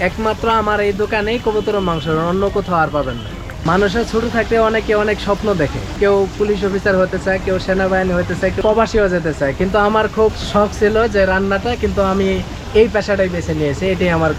একমাত্র আমার এই দোকানেই কবুতর মাংস অন্য কোথাও আর পাবেন না। মানুষের ছোট থাকতে অনেকে অনেক স্বপ্ন দেখে। কেউ পুলিশ অফিসার হতে চায়, কেউ সেনাবাহিনী হতে চায়, কেউ প্রবাসীও যেতে চায়। কিন্তু আমার খুব শখ ছিল যে রান্নাটা, কিন্তু আমি এই পেশাটাই বেছে নিয়েছি, এটাই আমার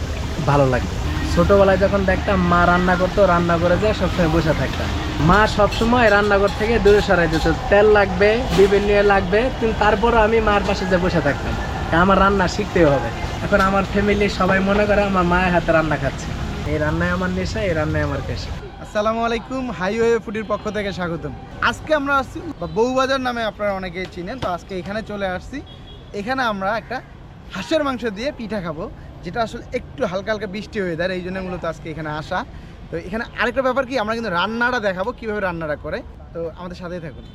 ভালো লাগে। ছোটবেলায় যখন দেখতাম মা রান্না করতো, রান্না করে যায় সবসময় বসে থাকতাম। মা সবসময় রান্নাঘর থেকে দূরে সরাই দিত, তেল লাগবে বিভিন্ন লাগবে, কিন্তু তারপরও আমি মার পাশে যে বসে থাকতাম। আমার রান্না শিখতেই হবে। এখন আমার ফ্যামিলি সবাই মনে করে আমার মায়ের হাতে রান্না খাচ্ছে। এই রান্নায় আমার নেশা, এই রান্নায় আমার পেশা। আসসালামু আলাইকুম, হাইওয়ে ফুডির পক্ষ থেকে স্বাগতম। আজকে আমরা আসছি বউবাজার নামে আপনারা অনেকেই চিনেন, তো আজকে এখানে চলে আসছি। এখানে আমরা একটা হাঁসের মাংস দিয়ে পিঠা খাব, যেটা আসলে একটু হালকা হালকা বৃষ্টি হয়ে যায়, এই জন্য মূলত আজকে এখানে আসা। তো এখানে আরেকটা ব্যাপার কি, আমরা কিন্তু রান্নাটা দেখাবো, কীভাবে রান্নাটা করে। তো আমাদের সাথেই থাকুন।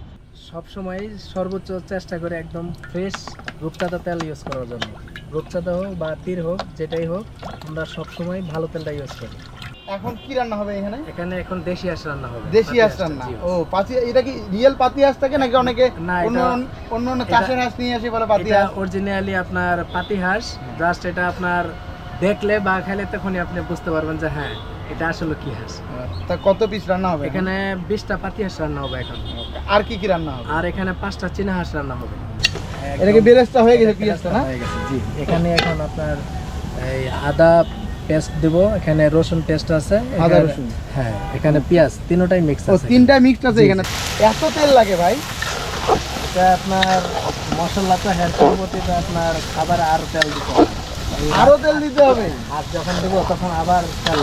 সবসময় সর্বোচ্চ চেষ্টা করে একদম ফ্রেশ রূপচাঁদা তেল ইউজ করার জন্য। রূপচাঁদা হোক বা তীর হোক যেটাই হোক আমরা সবসময় ভালো তেলটা ইউজ করি। এখন কি রান্না হবে এখানে? এখানে এখন দেশি হাঁস রান্না হবে। দেশি হাঁস রান্না। ও পাতি এটা কি রিয়েল পাতি হাঁস থাকে নাকি অনেকে অন্য অন্য চাষের হাঁস নিয়ে আসে বলে পাতি হাঁস? অরিজিনালি আপনার পাতি হাঁস জাস্ট এটা আপনার দেখলে বা খেলে তখনই আপনি বুঝতে পারবেন যে হ্যাঁ এটা আসলে কি হাঁস? তা কত পিস রান্না হবে? এখানে বিশটা পাতি হাঁস রান্না হবে এখন। আর কি কি রান্না হবে? আর এখানে পাঁচটা চীনা হাঁস রান্না হবে। এটা কি বেরেস্তা হয়ে গেছে পিঁয়াজটা না? হয়ে গেছে জি। এখানে এখন আপনার এই আদা পেস্ট দেব এখানে রসুন পেস্ট আছে আদা রসুন। হ্যাঁ এখানে পেঁয়াজ তিনটাই মিক্স ও আছে তিনটা মিক্সড আছে এখানে। এত তেল লাগে ভাই। এটা আপনার মশলা তো হ্যাঁ পরবর্তীতে আপনার খাবার আর তেল দিতে হবে। আরও তেল দিতে হবে। আর যখন দেবো তখন আবার তেল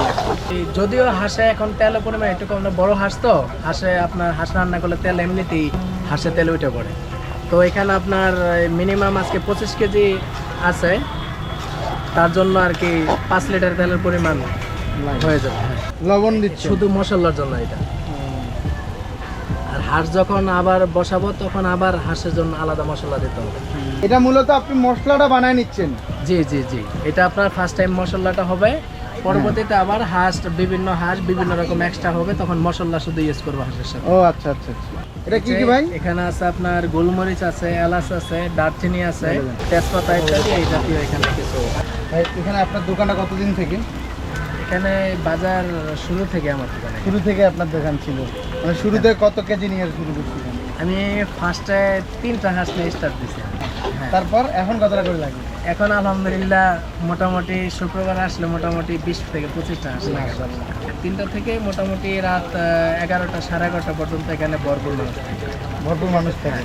যদিও হাঁসে এখন তেলের পরিমাণ একটু কম না বড় হাঁস তো হাঁসে আপনার হাঁস রান্না করলে তেল এমনিতেই হাঁসে তেল উঠে পড়ে। তো এখানে আপনার মিনিমাম আজকে পঁচিশ কেজি আছে তার জন্য আর কি পাঁচ লিটার তেলের পরিমাণ হয়ে যাবে। হ্যাঁ। লবণ দিচ্ছে। শুধু মশলার জন্য এটা। আর হাঁস যখন আবার বসাবো তখন আবার হাঁসের জন্য আলাদা মশলা দিতে হবে। এটা মূলত আপনি মশলাটা বানায় নিচ্ছেন। জি জি জি। এটা আপনার ফার্স্ট টাইম মশলাটা হবে। পরবর্তীতে আবার হাঁস বিভিন্ন হাঁস বিভিন্ন রকম এক্সট্রা হবে তখন মশলা শুধু ইউজ করব হাঁসের সাথে। ও আচ্ছা আচ্ছা আচ্ছা। এটা কি কি ভাই? এখানে আছে আপনার গোলমরিচ আছে এলাচ আছে দারচিনি আছে তেজপাতা ইত্যাদি এই জাতীয় এখানে কিছু। ভাই এখানে আপনার দোকানটা কতদিন থেকে? এখানে বাজার শুরু থেকে আমার দোকানে। শুরু থেকে আপনার দোকান ছিল। মানে শুরুতে কত কেজি নিয়ে শুরু করছিলেন? আমি ফার্স্টে তিনটা হাঁস নিয়ে স্টার্ট দিছি। হ্যাঁ। তারপর এখন কতটা করে লাগে? এখন আলহামদুলিল্লাহ মোটামুটি শুক্রবার আসলে মোটামুটি বিশ থেকে পঁচিশটা হাঁস লাগে। তিনটা থেকে মোটামুটি রাত এগারোটা সাড়ে এগারোটা পর্যন্ত এখানে ভরপুর মানুষ ভরপুর মানুষ থাকে।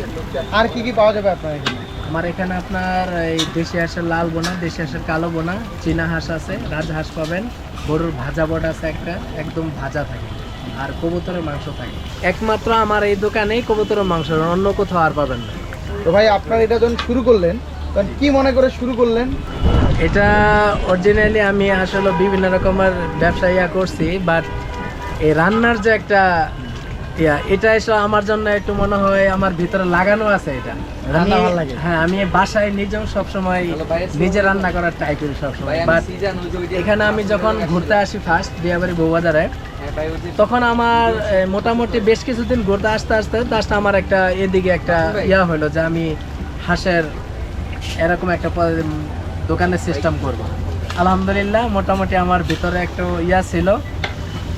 আর কি কি পাওয়া যাবে আপনার এখানে? আমার এখানে আপনার এই দেশি হাঁসের লাল বোনা দেশি হাঁসের কালো বোনা চীনা হাঁস আছে রাজহাঁস পাবেন। গরুর ভাজা বট আছে একটা একদম ভাজা থাকে। আর কবুতরের মাংস থাকে। একমাত্র আমার এই দোকানেই কবুতরের মাংস অন্য কোথাও আর পাবেন না। তো ভাই আপনার এটা যখন শুরু করলেন তখন কি মনে করে শুরু করলেন? এটা অরিজিনালি আমি আসলে বিভিন্ন রকমের ব্যবসা ইয়া করছি বাট এই রান্নার যে একটা ইয়া এটা এসে আমার জন্য একটু মনে হয় আমার ভিতরে লাগানো আছে এটা। রান্না আমি- ভালো লাগে? হ্যাঁ আমি বাসায় নিজেও সবসময় নিজে রান্না করার ট্রাই করি সবসময়। বাট এখানে আমি যখন ঘুরতে আসি ফার্স্ট বিয়াবাড়ি বউবাজারে তখন আমার মোটামুটি বেশ কিছুদিন ঘুরতে আসতে আসতে লাস্ট আমার একটা এদিকে একটা ইয়া হলো যে আমি হাঁসের এরকম একটা দোকানের সিস্টেম করব। আলহামদুলিল্লাহ মোটামুটি আমার ভিতরে একটু ইয়া ছিল।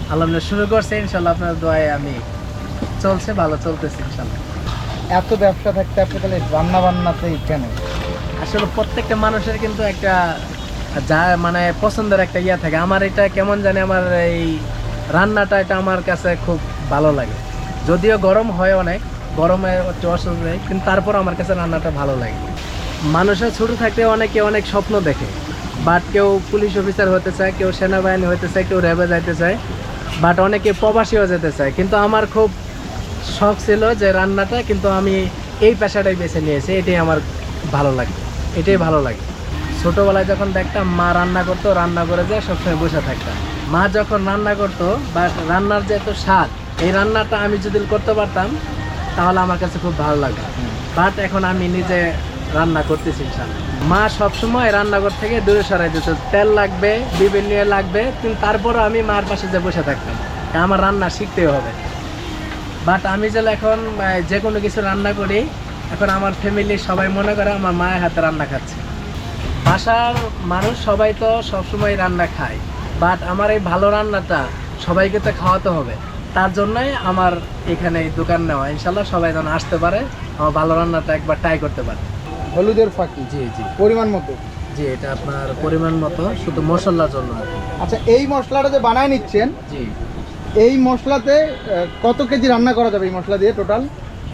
আলহামদুলিল্লাহ শুরু করছে ইনশাল্লাহ আপনার দোয়ায় আমি চলছে ভালো চলতেছে ইনশাল্লাহ। এত ব্যবসা থাকতে আপনি তাহলে রান্না বান্নাতেই কেন? আসলে প্রত্যেকটা মানুষের কিন্তু একটা যা মানে পছন্দের একটা ইয়া থাকে। আমার এটা কেমন জানি আমার এই রান্নাটা এটা আমার কাছে খুব ভালো লাগে। যদিও গরম হয় অনেক গরমে একটু অসুবিধা কিন্তু তারপর আমার কাছে রান্নাটা ভালো লাগে। মানুষের ছোট থাকতে অনেকে অনেক স্বপ্ন দেখে। বাট কেউ পুলিশ অফিসার হতে চায় কেউ সেনাবাহিনী হতে চায় কেউ র্যাবে যাইতে চায়। বাট অনেকে প্রবাসীও যেতে চায়। কিন্তু আমার খুব শখ ছিল যে রান্নাটা, কিন্তু আমি এই পেশাটাই বেছে নিয়েছি। এটাই আমার ভালো লাগে। এটাই ভালো লাগে। ছোটোবেলায় যখন দেখতাম মা রান্না করতো, রান্না করে যায় সবসময় বসে থাকতাম। মা যখন রান্না করতো, বা রান্নার যে এত স্বাদ, এই রান্নাটা আমি যদি করতে পারতাম, তাহলে আমার কাছে খুব ভালো লাগতো। বাট এখন আমি নিজে রান্না করতেছি। মা সবসময় রান্নাঘর থেকে দূরে সরাই দিত। তেল লাগবে, বিভিন্ন লাগবে, কিন্তু তারপরও আমি মার পাশে যে বসে থাকতাম। আমার রান্না শিখতেই হবে। বাট আমি যেন এখন যে কোনো কিছু রান্না করি এখন আমার ফ্যামিলি সবাই মনে করে আমার মায়ের হাতে রান্না খাচ্ছে। বাসার মানুষ সবাই তো সবসময় রান্না খায় বাট আমার এই ভালো রান্নাটা সবাইকে তো খাওয়াতে হবে। তার জন্যই আমার এখানে এই দোকান নেওয়া। ইনশাল্লাহ সবাই যেন আসতে পারে আমার ভালো রান্নাটা একবার ট্রাই করতে পারে। হলুদের ফাঁকি জি জি। পরিমাণ মতো। জি এটা আপনার পরিমাণ মতো শুধু মশলার জন্য। আচ্ছা এই মশলাটা যে বানায় নিচ্ছেন জি। এই মশলাতে কত কেজি রান্না করা যাবে এই মশলা দিয়ে টোটাল?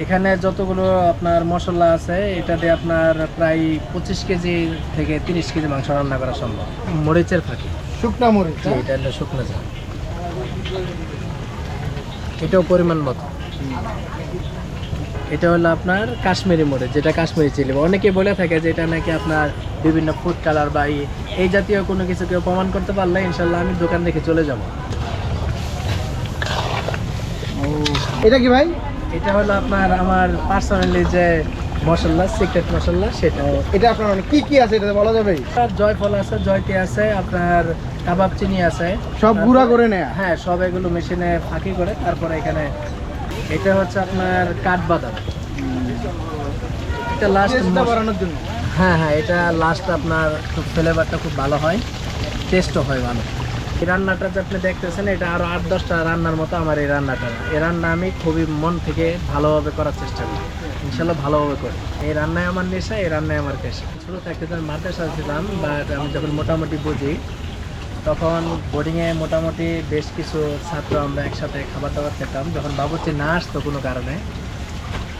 এখানে যতগুলো আপনার মশলা আছে এটা দিয়ে আপনার প্রায় পঁচিশ কেজি থেকে তিরিশ কেজি মাংস রান্না করা সম্ভব। মরিচের ফাঁকি। শুকনা মরিচ হ্যাঁ? এটা হলো শুকনো ঝাল এটাও পরিমাণ মতো। এটা হলো আপনার কাশ্মীরি মরিচ যেটা কাশ্মীরি চিলি। অনেকে বলে থাকে যে এটা নাকি আপনার বিভিন্ন ফুড কালার বা এই জাতীয় কোনো কিছু কেউ প্রমাণ করতে পারলে ইনশাল্লাহ আমি দোকান দেখে চলে যাব ও, এটা কি ভাই? এটা হলো আপনার আমার পার্সোনালি যে মশলা সিক্রেট মশলা সেটা। এটা আপনার মানে কি কি আছে এটা বলা যাবে? জয়ফল আছে জয়তি আছে আপনার কাবাব চিনি আছে। সব গুঁড়া করে নেয়া? হ্যাঁ সব এগুলো মেশিনে ফাঁকি করে তারপরে এখানে এটা হচ্ছে আপনার কাঠবাদাম। এটা লাস্ট বাড়ানোর জন্য। হ্যাঁ হ্যাঁ এটা লাস্ট আপনার খুব ফ্লেভারটা খুব ভালো হয়। টেস্টও হয় ভালো। এই রান্নাটা যে আপনি দেখতেছেন, এটা আরও আট, দশটা রান্নার মতো আমার এই রান্নাটা। এই রান্না আমি খুবই মন থেকে ভালোভাবে করার চেষ্টা করি। ইনশাল্লাহ ভালোভাবে করি। এই রান্নায় আমার নেশা, এই রান্নায় আমার পেশা। ছোটো থাকতে আমি মাদ্রাসা ছিলাম বাট আমি যখন মোটামুটি বুঝি, তখন বোর্ডিংয়ে মোটামুটি বেশ কিছু ছাত্র আমরা একসাথে খাবার দাবার খেতাম। যখন বাবুর্চি না আসতো কোনো কারণে,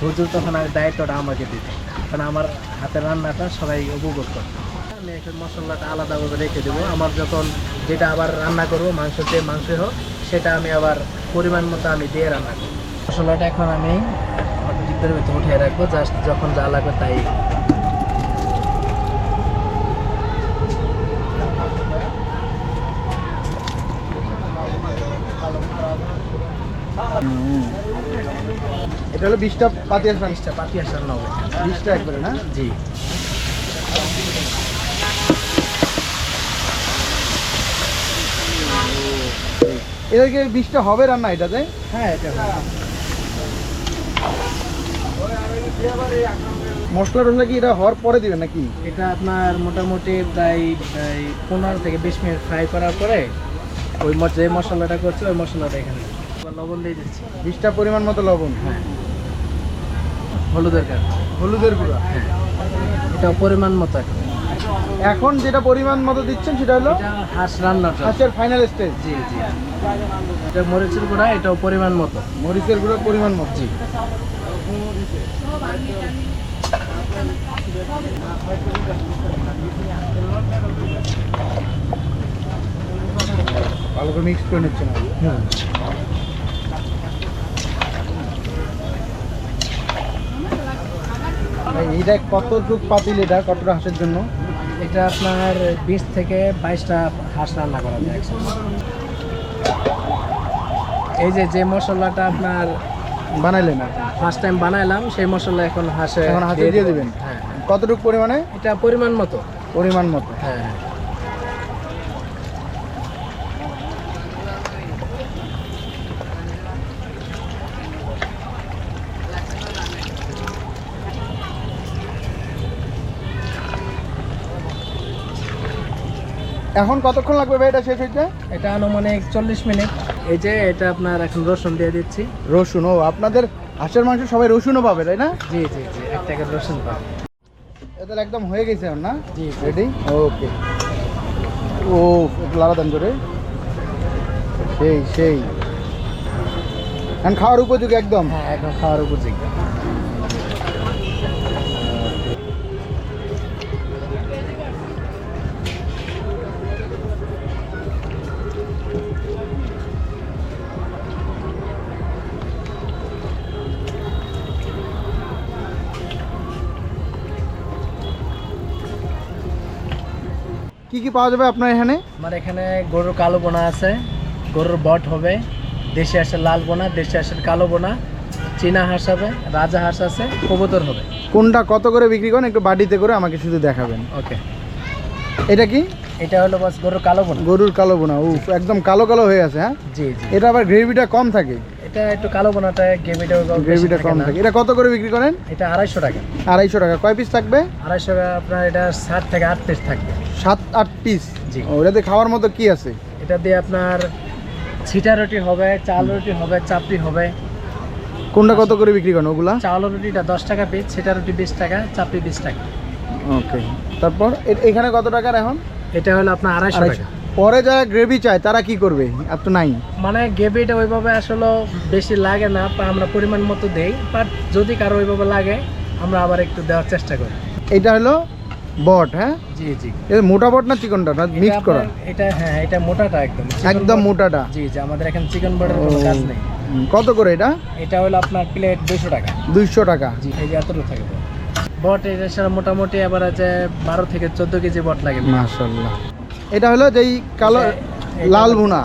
হুজুর তখন আর দায়িত্বটা আমাকে দিত। কারণ আমার হাতের রান্নাটা সবাই উপভোগ করতো। আমি একটু মশলাটা আলাদাভাবে রেখে দেবো। আমার যখন যেটা আবার রান্না করব মাংস দিয়ে মাংস হোক সেটা আমি আবার পরিমাণ মতো আমি দিয়ে রান্না করব। মশলাটা এখন আমি ডিব্বের ভিতরে উঠিয়ে রাখব জাস্ট যখন যা লাগবে তাই। এটা হলো বিশটা পাতি আসবেন জিনিসটা পাতি আসার নবে বিশটা একবারে না? জি। এদেরকে বিশটা হবে রান্না এটাতে? হ্যাঁ এটা মশলা টসলা কি এটা হওয়ার পরে দিবেন নাকি? এটা আপনার মোটামুটি প্রায় পনেরো থেকে বিশ মিনিট ফ্রাই করার পরে ওই যে মশলাটা করছে ওই মশলাটা এখানে লবণ দিয়ে দিচ্ছি। বিশটা পরিমাণ মতো লবণ? হ্যাঁ। হলুদের কাঠ হলুদের গুঁড়া? হ্যাঁ। এটা পরিমাণ মতো এখন। এখন যেটা পরিমাণ মতো দিচ্ছেন সেটা হলো হাঁস জন্য। হাঁসের ফাইনাল স্টেজ জি জি। এটা মরিচের গুঁড়া এটাও পরিমাণ মতো। মরিচের গুঁড়ো পরিমাণ মতো। জি। ভালো করে মিক্স করে নিচ্ছেন হুম। এইটা কতটুক পাতিল এটা কতটা হাঁসের জন্য। এটা আপনার বিশ থেকে বাইশটা হাঁস রান্না করা যায় এই যে যে মশলাটা আপনার বানাইলেন ফার্স্ট টাইম বানাইলাম সেই মশলা এখন হাঁসে এখন হাঁসে দিয়ে দেবেন? হ্যাঁ। কতটুকু পরিমাণে? এটা পরিমাণ মতো। পরিমাণ মতো। হ্যাঁ হ্যাঁ। এখন কতক্ষণ লাগবে ভাই এটা শেষ হইতে? এটা আনুমানিক চল্লিশ মিনিট। এই যে এটা আপনার এখন রসুন দিয়ে দিচ্ছি। রসুন ও আপনাদের হাঁসের মাংস সবাই রসুনও পাবে তাই না? জি জি জি এক টাকার রসুন পাবে। এদের একদম হয়ে গেছে না? জি। রেডি ওকে ও লাড়া করে সেই সেই। এখন খাওয়ার উপযোগী একদম? হ্যাঁ এখন খাওয়ার উপযোগী। কি কি পাওয়া যাবে আপনার এখানে? আমার এখানে গরুর কালো বোনা আছে গরুর বট হবে দেশি হাঁসের লাল বোনা দেশি হাঁসের কালো বোনা চীনা হাঁস হবে রাজা হাঁস আছে কবুতর হবে। কোনটা কত করে বিক্রি করেন? একটু বাড়িতে করে আমাকে শুধু দেখাবেন। ওকে। এটা কি? এটা হলো বাস গরুর কালো বোনা। গরুর কালো বোনা ও একদম কালো কালো হয়ে আছে হ্যাঁ? জি জি। এটা আবার গ্রেভিটা কম থাকে। এটা একটু কালো বোনাটা গ্রেভিটা গ্রেভিটা কম থাকে। এটা কত করে বিক্রি করেন? এটা আড়াইশো টাকা। আড়াইশো টাকা। কয় পিস থাকবে? আড়াইশো টাকা আপনার এটা ষাট থেকে আট পিস থাকবে। সাত আট পিস জি। ওটাতে খাওয়ার মতো কি আছে? এটা দিয়ে আপনার ছিটা রুটি হবে চাল রুটি হবে চাপড়ি হবে। কোনটা কত করে বিক্রি করেন ওগুলা? চাউল রুটিটা দশ টাকা পিস ছিটা রুটি বিশ টাকা চাপড়ি বিশ টাকা। ওকে। তারপর এখানে কত টাকার এখন? এটা হলো আপনার আড়াইশো। টাকা। পরে যারা গ্রেভি চায় তারা কি করবে? আর তো নাই। মানে গ্রেভিটা ওইভাবে আসলে বেশি লাগে না আমরা পরিমাণ মতো দেই বাট যদি কারও ওইভাবে লাগে আমরা আবার একটু দেওয়ার চেষ্টা করি। এটা হলো বট হ্যাঁ? জি জি। এটা মোটা বট না চিকনটা? না মিক্স করা? এটা হ্যাঁ এটা মোটাটা একদম। একদম মোটাটা। জি জি আমাদের এখানে চিকেন বটের কোনো কাজ নেই। কত করে এটা? এটা হলো আপনার প্লেট দুশো টাকা। দুইশো টাকা। জি এই যে এতটুকু থাকে। বট এটা সারা মোটামুটি আবার আছে বারো থেকে চোদ্দ কেজি বট লাগে। মাশাল্লাহ। এটা হলো যেই কালো লাল ভুনা।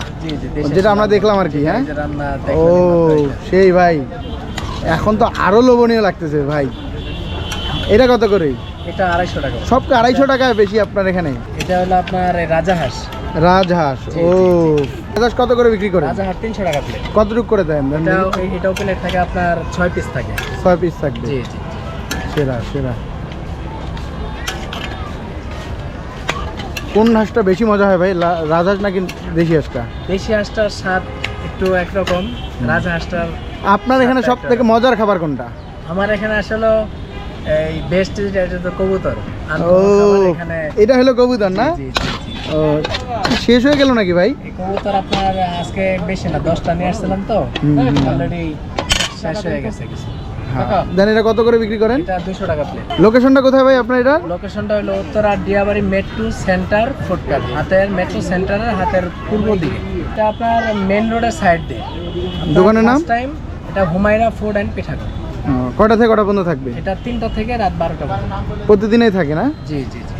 যেটা আমরা দেখলাম আর কি, হ্যাঁ? ও। সেই ভাই। এখন তো আরও লোভনীয় লাগতেছে ভাই। এটা কত করে? এটা আড়াইশো টাকা। সবকে আড়াইশো টাকায় বেশি আপনার এখানে? এটা হলো আপনার রাজাহাঁস। রাজহাঁস জি, ও। রাজহাঁস কত করে বিক্রি করে রাজাহাঁস তিনশো টাকা প্লেট কতটুকু করে দেন? দেন এটাও প্লেট থাকে আপনার ছয় পিস থাকে। ছয় পিস থাকবে। জি জি। সেরা সেরা। কোন হাঁসটা বেশি মজা হয় ভাই? রাজহাঁস নাকি দেশি হাঁসটা? দেশি হাঁসটার স্বাদ একটু একরকম রাজহাঁসটার আপনার এখানে সব থেকে মজার খাবার কোনটা? আমার এখানে আসলে এই বেস্ট যেটা এটা তো কবুতর। ও এখানে এটা হলো কবুতর না। ও শেষ হয়ে গেল নাকি ভাই? কবুতর আপনার আজকে বেশি না দশটা নিয়ে আসছিলাম তো। অলরেডি শেষ হয়ে গেছে কিছু। দেন এটা কত করে বিক্রি করেন? এটা দুশো টাকা প্লেট লোকেশনটা কোথায় ভাই আপনার এটা লোকেশনটা হলো Uttara Diabari metro centre food cart হাতের মেট্রো সেন্টারের হাতের পূর্ব দিকে। এটা আপনার মেন রোডের সাইড দিয়ে। দোকানের নাম? টাইম এটা হুমায়রা ফুড অ্যান্ড পিঠাগর কটা থেকে কটা পর্যন্ত থাকবে? এটা তিনটা থেকে রাত বারোটা পর্যন্ত। প্রতিদিনই থাকে না? জি জি জি।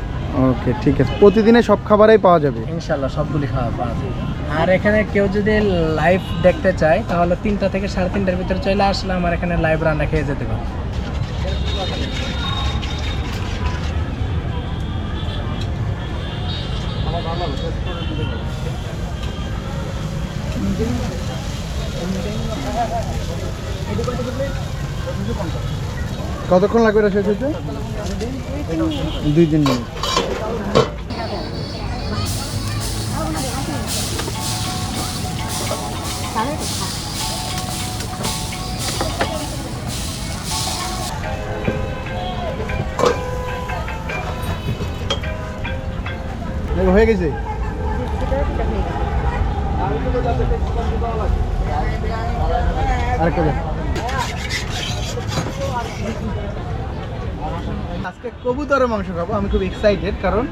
ওকে ঠিক আছে। প্রতিদিনে সব খাবারই পাওয়া যাবে? ইনশাল্লাহ সবগুলি খাওয়া পাওয়া যায় আর এখানে কেউ যদি লাইভ দেখতে চায়, তাহলে তিনটা থেকে সাড়ে তিনটার ভিতরে চলে আসলে আমার এখানে লাইভ রান্না খেয়ে যেতে পারে কতক্ষণ লাগবে এটা শেষ হতে? দুই তিন হয়ে গেছে? আজকে কবুতরের মাংস খাব, আমি খুব এক্সাইটেড কারণ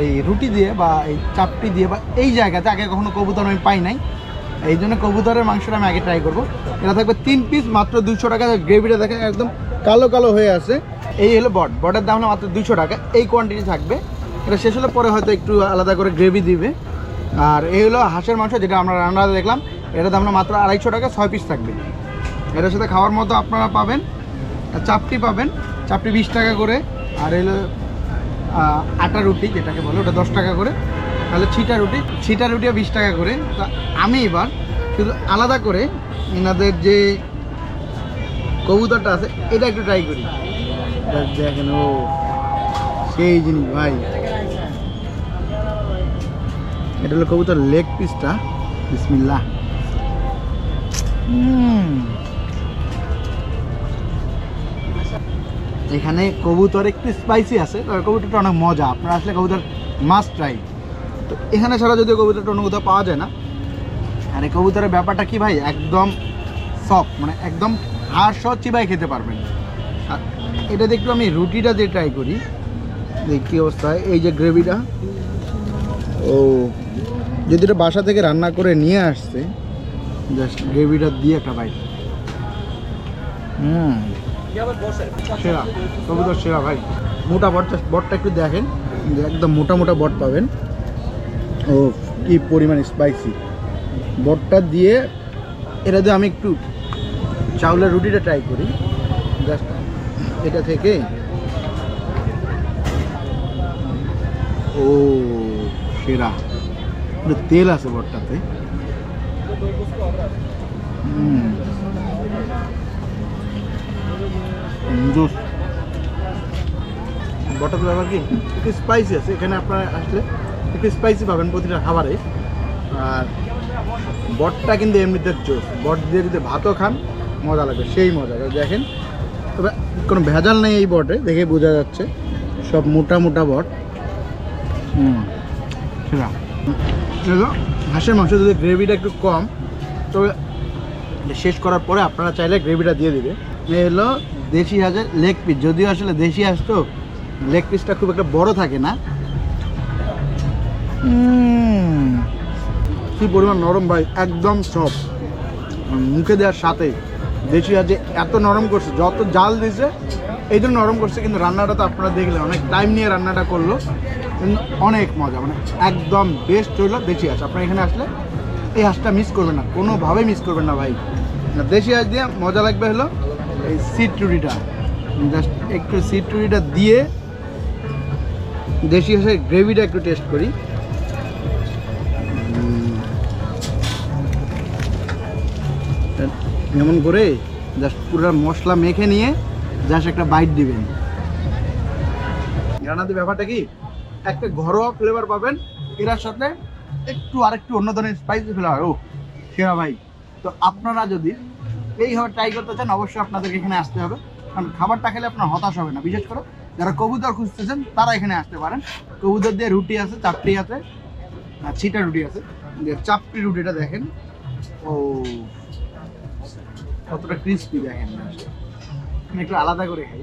এই রুটি দিয়ে বা এই চাপটি দিয়ে বা এই জায়গাতে আগে কখনো কবুতর আমি পাই নাই। এই জন্য কবুতরের মাংসটা আমি আগে ট্রাই করব। এটা থাকবে তিন পিস মাত্র দুশো টাকা। গ্রেভিটা দেখেন একদম কালো কালো হয়ে আছে। এই হলো বট। বটের দাম হলো মাত্র দুশো টাকা। এই কোয়ান্টিটি থাকবে এটা শেষ হলে পরে হয়তো একটু আলাদা করে গ্রেভি দিবে। আর এই হলো হাঁসের মাংস, যেটা আমরা রান্না দেখলাম। এটার দাম মাত্র আড়াইশো টাকা, ছয় পিস থাকবে। এটার সাথে খাওয়ার মতো আপনারা পাবেন চাপটি পাবেন, চাপটি বিশ টাকা করে। আর এলো আটা রুটি, যেটাকে বলে, ওটা দশ টাকা করে। তাহলে ছিটা রুটি, ছিটা রুটিও বিশ টাকা করে। তা আমি এবার শুধু আলাদা করে এনাদের যে কবুতরটা আছে, এটা একটু ট্রাই করি। দেখেন, ও, সেই জিনিস, ভাই। এটা হলো কবুতর লেগ পিসটা বিসমিল্লাহ। হুম। এখানে কবুতর একটু স্পাইসি আছে, তবে কবুতরটা অনেক মজা। আপনারা আসলে কবুতর মাস্ট ট্রাই তো এখানে ছাড়া যদিও কবুতরটা অন্য কোথাও পাওয়া যায় না। আর এই কবুতরের ব্যাপারটা কি ভাই? একদম সফট মানে একদম হাড় সহ চিবাই খেতে পারবেন। আর এটা একটু আমি রুটিটা দিয়ে ট্রাই করি। দেখি কী অবস্থা হয়। এই যে গ্রেভিটা ও। যদি এটা বাসা থেকে রান্না করে নিয়ে আসছে জাস্ট গ্রেভিটা দিয়ে একটা বাইট হুম। সেরা কবুতর সেরা ভাই। মোটা বটটা বটটা একটু দেখেন একদম মোটা মোটা বট পাবেন। ও কি পরিমাণ স্পাইসি বটটা দিয়ে এটা দিয়ে আমি একটু চাউলের রুটিটা ট্রাই করি। জাস্ট এটা থেকে। ও সেরা। একটু তেল আছে বটটাতে। জোস। বটার ব্যাপার কি? একটু স্পাইসি আছে। এখানে আপনারা আসলে একটু স্পাইসি পাবেন প্রতিটা খাবারে। আর বটটা কিন্তু এমনিতে জোস। বট দিয়ে যদি ভাতও খান, মজা লাগবে। সেই মজা। দেখেন, তবে কোনো ভেজাল নেই এই বটে, দেখে বোঝা যাচ্ছে। সব মোটা মোটা বট। হুম। সেটা এগুলো হাঁসের মাংস যদি গ্রেভিটা একটু কম, তবে শেষ করার পরে আপনারা চাইলে গ্রেভিটা দিয়ে দিবে। এ হলো দেশি হাঁসের লেগ পিস যদিও আসলে দেশি হাঁস তো লেগ পিসটা খুব একটা বড় থাকে না। কি পরিমাণ নরম ভাই, একদম সব মুখে দেওয়ার সাথে দেশি হাঁসে এত নরম করছে, যত জাল দিয়েছে এই জন্য নরম করছে, কিন্তু রান্নাটা তো আপনারা দেখলেন, অনেক টাইম নিয়ে রান্নাটা করল। অনেক মজা মানে একদম বেস্ট হইল দেশি হাঁস। আপনারা এখানে আসলে এই হাঁসটা মিস করবেন না কোনোভাবে মিস করবেন না ভাই। দেশি হাঁস দিয়ে মজা লাগবে হলো এই সিট টুরিটা জাস্ট একটু সিট রুটিটা দিয়ে দেশি হাঁসের গ্রেভিটা একটু টেস্ট করি। এমন করে জাস্ট পুরো মশলা মেখে নিয়ে জাস্ট একটা বাইট দিবেন। রান্নাতে ব্যাপারটা কি? একটা ঘরোয়া ফ্লেভার পাবেন। এটার সাথে একটু আরেকটু অন্য ধরনের স্পাইসি ফ্লেভার ও সেরা ভাই। তো আপনারা যদি এইভাবে ট্রাই করতে চান, অবশ্যই আপনাদেরকে এখানে আসতে হবে। কারণ খাবারটা খেলে আপনার হতাশ হবে না। বিশেষ করে যারা কবুতর খুঁজতেছেন, তারা এখানে আসতে পারেন। কবুতর দিয়ে রুটি আছে চাপটি আছে, আর ছিটা রুটি আছে। চাপটি রুটিটা দেখেন। ও, কতটা ক্রিস্পি দেখেন। একটু আলাদা করে খাই।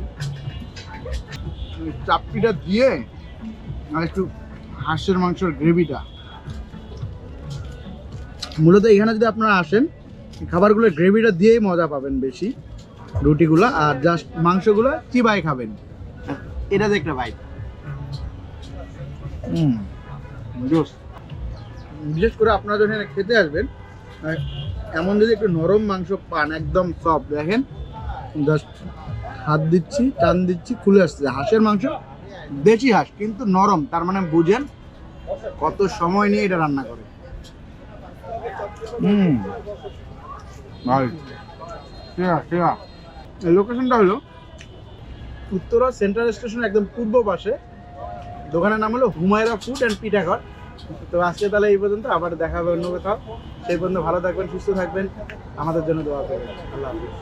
চাপটিটা দিয়ে আর একটু হাঁসের মাংসের গ্রেভিটা। মূলত এখানে যদি আপনারা আসেন এই খাবারগুলোর গ্রেভিটা দিয়েই মজা পাবেন বেশি। রুটিগুলো আর জাস্ট মাংসগুলো চিবাই খাবেন। এটা দেখতে ভাই। হুম। বিশেষ করে আপনারা যখন খেতে আসবেন এমন যদি একটু নরম মাংস পান একদম সফট দেখেন জাস্ট হাত দিচ্ছি টান দিচ্ছি খুলে আসছে। হাঁসের মাংস দেশি হাঁস কিন্তু নরম তার মানে বুঝেন কত সময় নিয়ে এটা রান্না করে। হুম। লোকেশনটা হলো উত্তরা সেন্ট্রাল স্টেশন একদম পূর্ব পাশে। দোকানের নাম হলো হুমায়রা ফুড অ্যান্ড পিঠাঘর তো আজকে তাহলে এই পর্যন্ত আবার দেখা হবে অন্য কোথাও। সেই পর্যন্ত ভালো থাকবেন সুস্থ থাকবেন। আমাদের জন্য দোয়া করবেন। আল্লাহ হাফিজ।